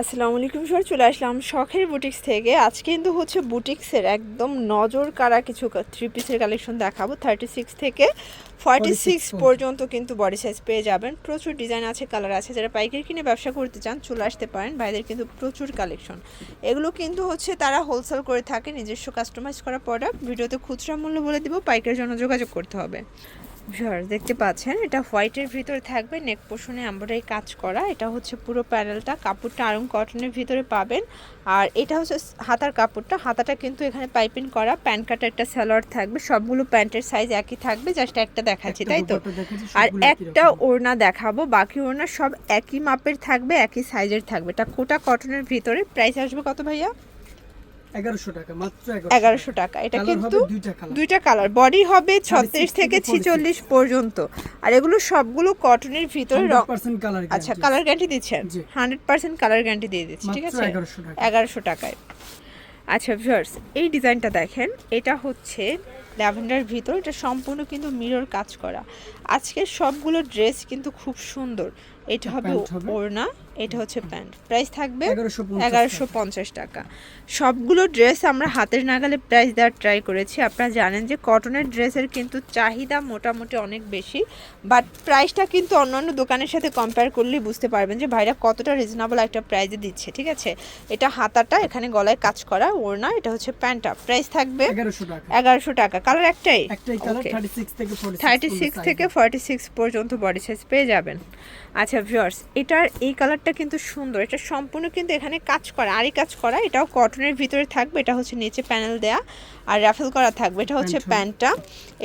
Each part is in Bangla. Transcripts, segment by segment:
আসসালামু আলাইকুম স্যার চলে আসলাম শখের বুটিক্স থেকে। আজকে কিন্তু হচ্ছে বুটিক্সের একদম নজর কারা কিছু থ্রি পিসের কালেকশন দেখাবো। থার্টি সিক্স থেকে ফর্টি সিক্স পর্যন্ত। কিন্তু বডি সাইজ পেয়ে যাবেন। প্রচুর ডিজাইন আছে কালার আছে। যারা পাইকারি কিনে ব্যবসা করতে চান চলে আসতে পারেন। ভাইদের কিন্তু প্রচুর কালেকশন এগুলো কিন্তু হচ্ছে তারা হোলসেল করে থাকে নিজস্ব কাস্টমাইজ করা প্রোডাক্ট ভিডিওতে খুচরা মূল্য বলে দিব পাইকারের জন্য যোগাযোগ করতে হবে। ভিউয়ার দেখতে পাচ্ছেন এটা হোয়াইটের ভিতরে থাকবে নেক পোষণে এমব্রয়ডারি কাজ করা এটা হচ্ছে পুরো প্যানেলটা কাপড়টা আরং কটনের ভিতরে পাবেন আর এটা হচ্ছে হাতার কাপড়টা হাতাটা কিন্তু এখানে পাইপিং করা প্যান্ট কাটার একটা স্যালোয়ার থাকবে সবগুলো প্যান্টের সাইজ একই থাকবে জাস্ট একটা দেখাচ্ছি তাই তো? আর একটা ওড়না দেখাবো বাকি ওড়না সব একই মাপের থাকবে একই সাইজের থাকবে এটা কোটা কটনের ভিতরে প্রাইস আসবে কত ভাইয়া? এগারোশো টাকা এটা কিন্তু দুইটা কালার বডি হবে ছত্রিশ থেকে থেকে 46 ছিচল্লিশ পর্যন্ত। আর এগুলো সবগুলো কটনের ভিতরে আচ্ছা কালার গ্যারান্টি দিচ্ছেন? হান্ড্রেড পার্সেন্ট কালার গ্যারান্টি দিয়ে দিচ্ছি ঠিক আছে? এগারোশো এগারোশো টাকায়। আচ্ছা ভিউয়ার্স এই ডিজাইনটা দেখেন। এটা হচ্ছে ল্যাভেন্ডার ভিতর এটা সম্পূর্ণ কিন্তু মিরর কাজ করা। আজকের সবগুলো ড্রেস কিন্তু খুব সুন্দর। এটা হবে ওড়না এটা হচ্ছে প্যান্ট। প্রাইস থাকবে এগারোশো পঞ্চাশ টাকা। সবগুলো ড্রেস আমরা হাতের নাগালে প্রাইস দেওয়ার ট্রাই করেছি। আপনারা জানেন যে কটনের ড্রেসের কিন্তু চাহিদা মোটামুটি অনেক বেশি। বাট প্রাইসটা কিন্তু অন্যান্য দোকানের সাথে কম্পেয়ার করলেই বুঝতে পারবেন যে ভাইরা কতটা রিজনেবল একটা প্রাইসে দিচ্ছে ঠিক আছে? এটা হাতাটা এখানে গলায় কাজ করা ওড়না এটা হচ্ছে প্যান্টটা। প্রাইস থাকবে এগারোশো টাকা। কালার একটাই? একটাই কালার Okay. থার্টি সিক্স থেকে থার্টি সিক্স থেকে ফর্টি সিক্স পর্যন্ত বডি সাইজ পেয়ে যাবেন। আচ্ছা ভিউয়ার্স এটার এই কালারটা কিন্তু সুন্দর। এটা সম্পূর্ণ কিন্তু এখানে কাজ করা আরই কাজ করা। এটাও কটনের ভিতরে থাকবে এটা হচ্ছে নিচে প্যানেল দেয়া। আর রাফেল করা থাকবে এটা হচ্ছে প্যান্টটা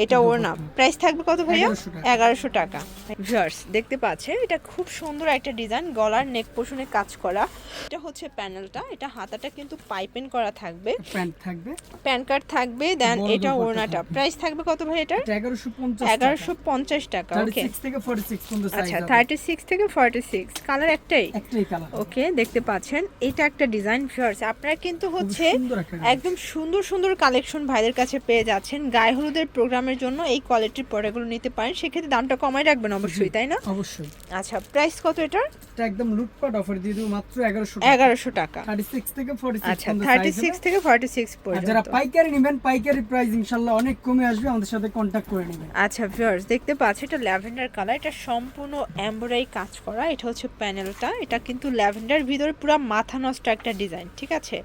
এটা ওড়না। প্রাইস থাকবে কত ভাইয়া? এগারোশো টাকা। ভিউয়ার্স দেখতে পাচ্ছেন এটা খুব সুন্দর একটা ডিজাইন গলার নেক পোষণে কাজ করা। এটা হচ্ছে প্যানেলটা এটা হাতাটা কিন্তু পাইপেন করা থাকবে। প্যান্ট থাকবে। প্যান কার্ড থাকবে দেন এটা দোপাট্টা ওড়নাটা প্রাইস থাকবে কত ভাই এটা এটা এগারোশো পঞ্চাশ এগারোশো পঞ্চাশ টাকা ওকে সিক্স থেকে ফর্টি সিক্স পর্যন্ত সাইজ আচ্ছা থার্টি সিক্স থেকে ফর্টি সিক্স কালার একটাই? একটাই কালার ওকে দেখতে পাচ্ছেন। এটা একটা ডিজাইন ফিয়ার্স আপনারা কিন্তু হচ্ছে একদম সুন্দর সুন্দর কালেকশন ভাইদের কাছে পেয়ে যাচ্ছেন। গায়ে হলুদের প্রোগ্রামের জন্য এই কোয়ালিটির প্রোডাক্টগুলো নিতে পারেন। সেক্ষেত্রে দামটা কমাই রাখবেন অবশ্যই তাই না? অবশ্যই। আচ্ছা প্রাইস কত এটার? এটা একদম লুটপাট অফার দিয়ে দেবো মাত্র এগারোশো এগারোশো টাকা। থার্টি সিক্স থেকে ফর্টি সিক্স আচ্ছা থার্টি সিক্স থেকে ফর্টি সিক্স আর যারা পাইকারি নেবেন পাইকারি প্রাইস ইনশাল্লাহ অনেক কমে আসবে আমাদের সাথে কন্ট্যাক্ট করে নেবেন আচ্ছা ভিউয়ার্স দেখতে পাচ্ছি এটা ল্যাভেন্ডার কালার এটা সম্পূর্ণ এমব্রয়ডারি কাজ করা এটা হচ্ছে প্যানেলটা এটা কিন্তু ল্যাভেন্ডার ভিতরে পুরো মাথা নষ্ট একটা ডিজাইন ঠিক আছে?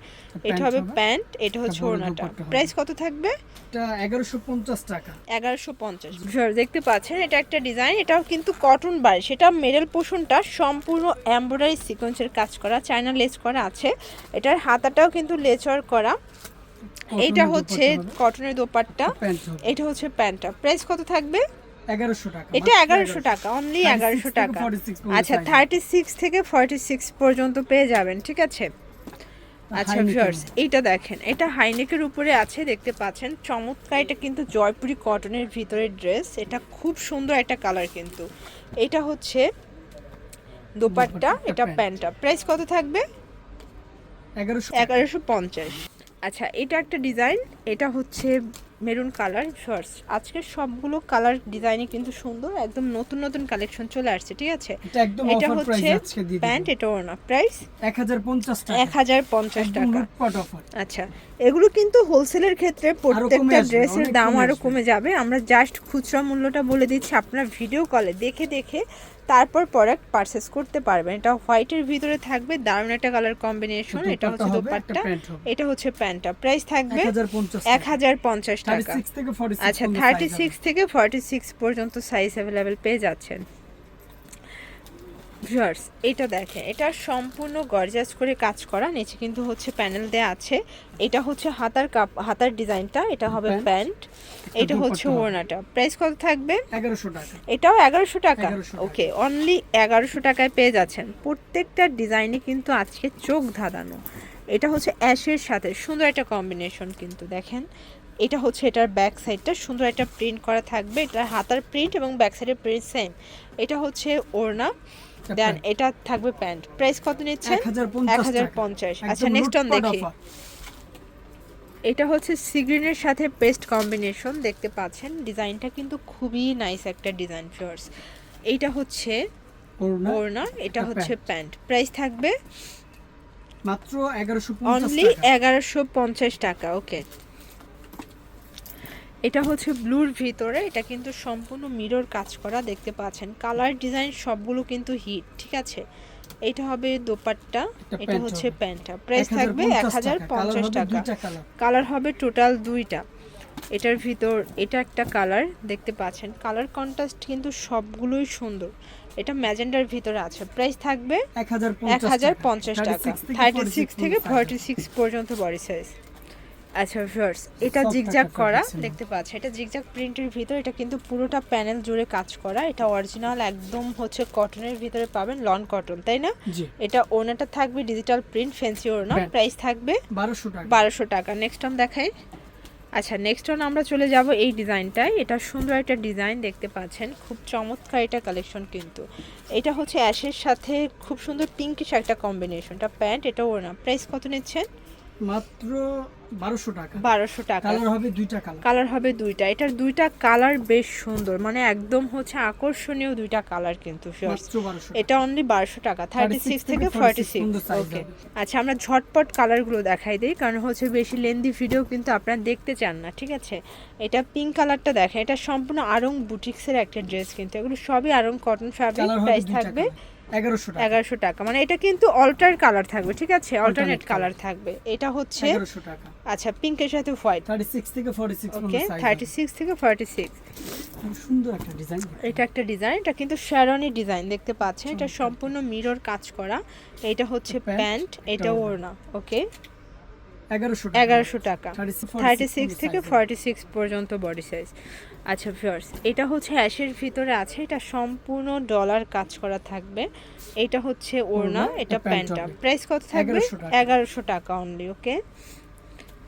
এটা হবে। প্যান্ট এটা হচ্ছে ওড়নাটা। প্রাইস কত থাকবে? এটা এগারোশো পঞ্চাশ টাকা। এগারোশো পঞ্চাশ। দেখতে পাচ্ছেন এটা একটা ডিজাইন এটাও কিন্তু কটন বার সেটা মেডেল পোষণটা সম্পূর্ণ এমব্রয়ডারি সিকোয়েন্সের কাজ করা চায়না লেস করা আছে। এটার হাতাটাও কিন্তু লেচর করা। এইটা হচ্ছে কটনের দোপাট্টা। এটা হচ্ছে প্যান্টটা। প্রাইস কত থাকবে? এগারোশো টাকা। এটা এগারোশো টাকা অনলি এগারোশো টাকা। আচ্ছা থার্টি সিক্স থেকে ফর্টি সিক্স পর্যন্ত পেয়ে যাবেন ঠিক আছে? আচ্ছা ভিউয়ার্স এইটা দেখেন এটা হাইনেকের উপরে আছে দেখতে পাচ্ছেন। চমৎকার এটা কিন্তু জয়পুরি কটনের ভিতরে ড্রেস এটা খুব সুন্দর একটা কালার কিন্তু। এটা হচ্ছে দোপাট্টা এটা। প্যান্টটা। প্রাইস কত থাকবে? এগারোশো। এগারোশো পঞ্চাশ। আচ্ছা এটা একটা ডিজাইন এটা হচ্ছে মেরুন কালার শর্টস আজকের সবগুলো কালার ডিজাইনই কিন্তু সুন্দর একদম নতুন নতুন কালেকশন চলে আসছে ঠিক আছে? এটা একদম অফার প্রাইস হচ্ছে আজকে প্যান্ট এটা ওড়না প্রাইস এক হাজার পঞ্চাশ টাকা। এক হাজার পঞ্চাশ টাকা। অফার আচ্ছা এগুলো কিন্তু হোলসেলের ক্ষেত্রে প্রত্যেকটা ড্রেসের দাম কমে আরও কমে যাবে। আমরা জাস্ট খুচরা মূল্যটা বলে দিচ্ছি আপনারা ভিডিও কলে দেখে দেখে তারপর প্রোডাক্ট পারচেস করতে পারবেন। এটা হোয়াইটের ভিতরে থাকবে দারুণ একটা কালার কম্বিনেশন এটা হচ্ছে দোপাট্টা। এটা হচ্ছে প্যান্টটা প্রাইস থাকবে এক হাজার পঞ্চাশ থার্টি টাকা। আচ্ছা থার্টি সিক্স থেকে ফর্টি সিক্স পর্যন্ত সাইজ অ্যাভেলেবেল পেয়ে যাচ্ছেন। ভিউয়ার্স এটা দেখেন এটা সম্পূর্ণ গর্জাস করে কাজ করা নিচে কিন্তু হচ্ছে প্যানেল দেয়া আছে। এটা হচ্ছে হাতার কাপ হাতার ডিজাইনটা এটা হবে প্যান্ট এটা হচ্ছে। ওড়নাটা। প্রাইস কত থাকবে? এগারোশো টাকা। এটাও এগারোশো টাকা। 1100 টাকা। ওকে অনলি এগারোশো টাকায় পেয়ে যাচ্ছেন। প্রত্যেকটা ডিজাইনে কিন্তু আজকে চোখ ধাঁধানো। এটা হচ্ছে অ্যাশের সাথে সুন্দর একটা কম্বিনেশন কিন্তু দেখেন। এটা হচ্ছে এটার ব্যাক সাইডটা সুন্দর একটা প্রিন্ট করা থাকবে। এটা হাতার প্রিন্ট এবং ব্যাক সাইডের প্রিন্ট সেম এটা হচ্ছে ওড়না। দেন এটা থাকবে প্যান্ট। প্রাইস কত নিচ্ছেন? 1050 এক হাজার পঞ্চাশ। আচ্ছা নেক্সট অন দেখি। এটা হচ্ছে সিগ্রিনের সাথে পেস্ট কম্বিনেশন দেখতে পাচ্ছেন ডিজাইনটা কিন্তু খুবই নাইস একটা ডিজাইন ফিওর্স এইটা হচ্ছে ওড়না, এটা হচ্ছে প্যান্ট। প্রাইস থাকবে মাত্র এগারোশো অনলি এগারোশো পঞ্চাশ টাকা ওকে এটা হচ্ছে ব্লুর ভিতরে এটা কিন্তু সম্পূর্ণ মিরর কাজ করা দেখতে পাচ্ছেন। কালার ডিজাইন সবগুলো কিন্তু হিট ঠিক আছে? এটা হবে দোপাট্টা এটা হচ্ছে। প্যান্টটা। প্রাইস থাকবে এক হাজার পঞ্চাশ টাকা। কালার। হবে টোটাল দুইটা। এটার ভিতর এটা একটা কালার দেখতে পাচ্ছেন। কালার কন্ট্রাস্ট কিন্তু সবগুলোই সুন্দর। এটা ম্যাজেন্ডার ভিতরে আছে। প্রাইস থাকবে এক হাজার এক হাজার পঞ্চাশ টাকা। থার্টি সিক্স থেকে ফর্টি সিক্স পর্যন্ত বডি সাইজ আচ্ছা ভিউয়ার্স এটা জিগজাগ করা দেখতে পাচ্ছ। এটা জিগজাগ প্রিন্টের ভিতর এটা কিন্তু পুরোটা প্যানেল জুড়ে কাজ করা। এটা অরিজিনাল একদম হচ্ছে কটনের ভিতরে পাবেন লন কটন তাই না? এটা ওনাটা থাকবে ডিজিটাল প্রিন্ট ফেন্সি ওনা প্রাইস থাকবে বারোশো টাকা। বারোশো টাকা। নেক্সট অন দেখাই। আচ্ছা নেক্সট অন আমরা চলে যাব এই ডিজাইনটায়। এটা সুন্দর একটা ডিজাইন দেখতে পাচ্ছেন। খুব চমৎকার এটা কালেকশন কিন্তু। এটা হচ্ছে অ্যাশের সাথে খুব সুন্দর পিঙ্কিশ একটা কম্বিনেশনটা প্যান্ট এটা ওনা প্রাইস কত নিচ্ছেন? মাত্র বারোশো টাকা। বারোশো টাকা। কালার হবে দুইটা কালার কালার হবে দুইটা। এটার দুইটা কালার বেশ সুন্দর। মানে একদম হচ্ছে আকর্ষণীয় দুইটা কালার কিন্তু এটা অনলি বারোশো টাকা। থার্টি 36 সিক্স থেকে থেকে ফর্টি 46 সিক্স ওকে আচ্ছা আমরা ঝটপট কালারগুলো দেখাই দিই কারণ হচ্ছে বেশি লেন্দি ভিডিও কিন্তু আপনারা দেখতে চান না ঠিক আছে? এটা পিঙ্ক কালারটা দেখেন। এটা সম্পূর্ণ আরং বুটিক্সের একটা ড্রেস কিন্তু। এগুলো সবই আরং কটন ফ্যাব্রিক প্রাইস থাকবে। এগারোশো টাকা। মানে এটা কিন্তু অল্টার কালার থাকবে ঠিক আছে? অল্টারনেট কালার থাকবে। এটা হচ্ছে টাকা। আচ্ছা পিঙ্কের সাথে হোয়াইট থার্টি সিক্স থেকে forty six okay thirty six থেকে ফর্টি সিক্স সুন্দর একটা ডিজাইন এটা একটা ডিজাইন এটা কিন্তু শ্যারনি ডিজাইন দেখতে পাচ্ছেন। এটা সম্পূর্ণ মিরর কাজ করা। এটা হচ্ছে প্যান্ট, এটা ওড়না। ওকে এগারোশো টাকা। 36 থার্টি সিক্স থেকে। ফর্টি সিক্স পর্যন্ত বডি সাইজ আচ্ছা ভিউয়ার্স এটা হচ্ছে অ্যাশের ভিতরে আছে এটা সম্পূর্ণ ডলার কাজ করা থাকবে। এটা হচ্ছে ওড়না এটা প্যান্টটা। প্রাইস কত থাকবে? এগারোশো টাকা। অনলি ওকে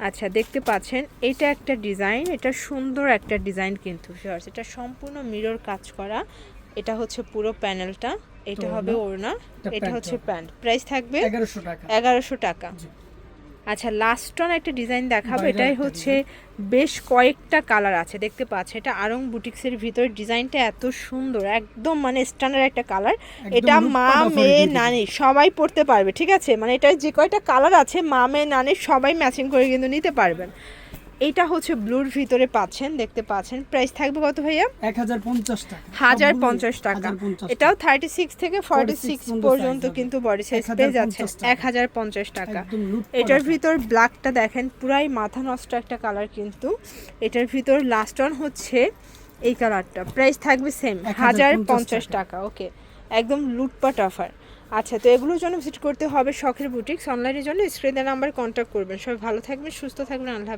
আচ্ছা দেখতে পাচ্ছেন এটা একটা ডিজাইন এটা সুন্দর একটা ডিজাইন কিন্তু ভিউয়ার্স এটা সম্পূর্ণ মিরর কাজ করা। এটা হচ্ছে পুরো প্যানেলটা এটা হবে ওড়না, এটা হচ্ছে প্যান্ট প্রাইস থাকবে এগারোশো টাকা। এগারোশো টাকা। আচ্ছা লাস্ট অন একটা ডিজাইন দেখাবো এটাই হচ্ছে বেশ কয়েকটা কালার আছে দেখতে পাচ্ছ এটা আরং বুটিক্সের ভিতরে ডিজাইনটা এত সুন্দর একদম মানে স্ট্যান্ডার্ড একটা কালার এটা মা মেয়ে নানি সবাই পড়তে পারবে ঠিক আছে? মানে এটা যে কয়টা কালার আছে মা মেয়ে নানি সবাই ম্যাচিং করে কিন্তু নিতে পারবেন। এটা হচ্ছে ব্লুর ভিতরে পাচ্ছেন দেখতে পাচ্ছেন। প্রাইস থাকবে কত ভাইয়া? এক হাজার পঞ্চাশ টাকা। হাজার পঞ্চাশ টাকা এটাও থার্টি সিক্স থেকে ফর্টি 46 সিক্স পর্যন্ত। কিন্তু বডি সাইজ পেয়ে যাচ্ছে। এক হাজার পঞ্চাশ টাকা। এটার ভিতর ব্ল্যাকটা দেখেন পুরাই মাথা নষ্ট একটা কালার কিন্তু। এটার ভিতর লাস্ট অন হচ্ছে এই কালারটা প্রাইস থাকবে সেম হাজার 1050 পঞ্চাশ টাকা। ওকে একদম লুটপাট অফার আচ্ছা তো এগুলোর জন্য ভিজিট করতে হবে শখের বুটিক্স অনলাইনের জন্য স্ক্রিনের নাম্বার কন্ট্যাক্ট করবেন। সবাই ভালো থাকবেন সুস্থ থাকবেন আল্লাহ।